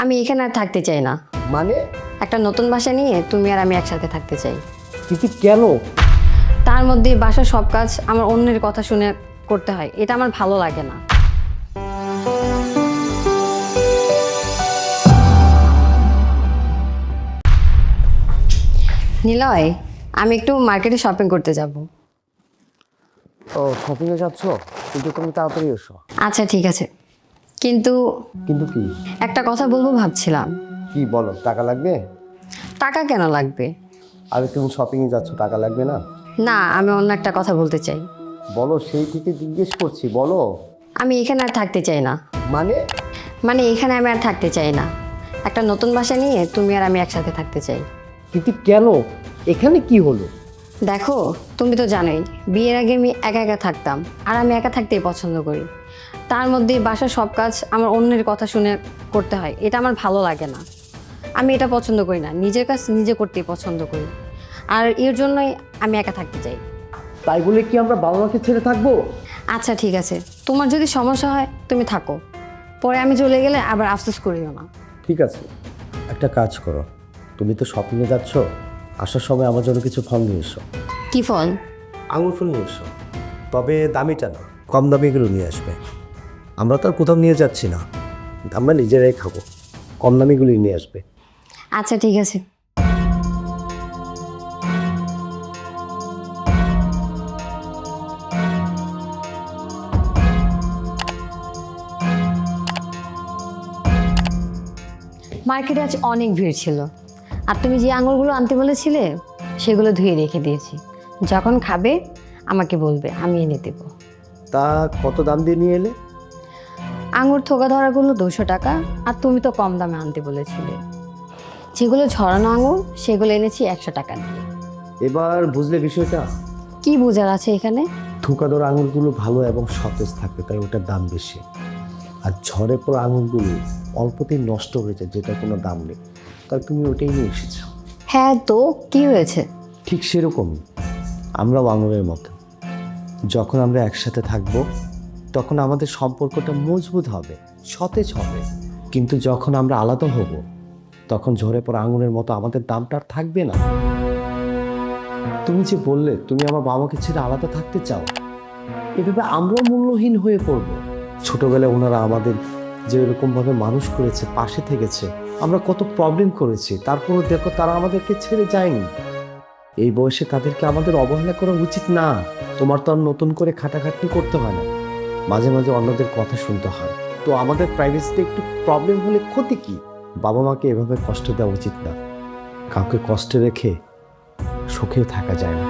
আমি এখানে আর থাকতে চাই না। মানে? একটা নতুন বাসা নিয়ে তুমি আর আমি একসাথে থাকতে চাই। কিন্তু কেন? তার মধ্যে বাসার সব কাজ আমার অন্যের কথা শুনে করতে হয়। এটা আমার ভালো লাগে না। নিলয় আমি একটু মার্কেটে শপিং করতে যাব। ও শপিংয়ে যাচ্ছ? কিন্তু তুমি তাড়াতাড়ি এসো। আচ্ছা ঠিক আছে। কিন্তু কিন্তু কি? একটা কথা বলব ভাবছিলাম। কি বলো টাকা লাগবে? টাকা কেন লাগবে? আরে তুমি শপিংয়ে যাচ্ছ টাকা লাগবে না? না আমি অন্য একটা কথা বলতে চাই। বলো সেই থেকে জিজ্ঞেস করছি বলো। আমি এখানে আর থাকতে চাই না। মানে? মানে এখানে আমি আর থাকতে চাই না। একটা নতুন বাসা নিয়ে তুমি আর আমি একসাথে থাকতে চাই। কিন্তু কেন? এখানে কি হলো? দেখো তুমি তো জানোই বিয়ের আগে আমি একা একা থাকতাম আর আমি একা থাকতেই পছন্দ করি। তার মধ্যে বাসার সব কাজ আমার অন্যের কথা শুনে করতে হয়। এটা আমার ভালো লাগে না। আমি এটা পছন্দ করি না। নিজের কাজ নিজে করতেই পছন্দ করি। আর এর জন্যই আমি একা থাকতে চাই। তাই বলে কি আমরা বাবা মাকে ছেড়ে থাকব? আচ্ছা ঠিক আছে। তোমার যদি সমস্যা হয় তুমি থাকো। পরে আমি চলে গেলে আবার আফসোস করিও না। ঠিক আছে। একটা কাজ করো। তুমি তো শপিংয়ে যাচ্ছ। আসার সময় আমার জন্য কিছু ফল নিয়ে এসো। কি ফল? আঙুর ফুল নিয়ে এসো। তবে দামিটা না। কম দামিগুলো নিয়ে আসবে। আমরা তো আর কোথাও নিয়ে যাচ্ছি না। আমরা নিজেরাই খাব। কম দামিগুলি নিয়ে আসবে। আচ্ছা ঠিক আছে। মার্কেটে আজ অনেক ভিড় ছিল। আর তুমি যে আঙুলগুলো আনতে বলেছিলে সেগুলো ধুয়ে রেখে দিয়েছি। যখন খাবে আমাকে বলবে আমি এনে দেবো। তা কত দাম দিয়ে নিয়ে এলে? আঙুর থোকা ধরাগুলো দুশো টাকা আর তুমি তো কম দামে আনতে বলেছিলে। যেগুলো ঝরানো আঙুর সেগুলো এনেছি একশো টাকা দিয়ে। এবার বুঝলে বিষয়টা? কি বোঝার আছে এখানে? থোকা থুকাদর আঙুরগুলো ভালো এবং সতেজ থাকে তাই ওটার দাম বেশি। আর ঝড়ে পড়া আঙুরগুলো অল্পতেই নষ্ট হয়ে যায় যেটা কোনো দাম নেই। তাই তুমি ওটাই নিয়ে এসেছ? হ্যাঁ তো কি হয়েছে? ঠিক সেরকম আমরাও আঙুরের মতো। যখন আমরা একসাথে থাকব তখন আমাদের সম্পর্কটা মজবুত হবে, সতেজ হবে। কিন্তু যখন আমরা আলাদা হব, তখন ঝরে পড়া আঙুরের মতো আমাদের দামটা আর থাকবে না। তুমি যে বললে, তুমি আমার বাবাকে ছেড়ে আলাদা থাকতে চাও, এভাবে আমরাও মূল্যহীন হয়ে পড়ব। ছোটবেলায় ওনারা আমাদের যে এরকমভাবে মানুষ করেছে, পাশে থেকেছে, আমরা কত প্রবলেম করেছি, তারপরও দেখো তারা আমাদেরকে ছেড়ে যায়নি। এই বয়সে তাদেরকে আমাদের অবহেলা করা উচিত না। তোমার তো আর নতুন করে খাটাখাটনি করতে হয় না। মাঝে মাঝে অন্যদের কথা শুনতে হয়। তো আমাদের প্রাইভেসিতে একটু প্রবলেম হলে ক্ষতি কি? বাবা মাকে এভাবে কষ্ট দেওয়া উচিত না। কাউকে কষ্টে রেখে সুখেও থাকা যায় না।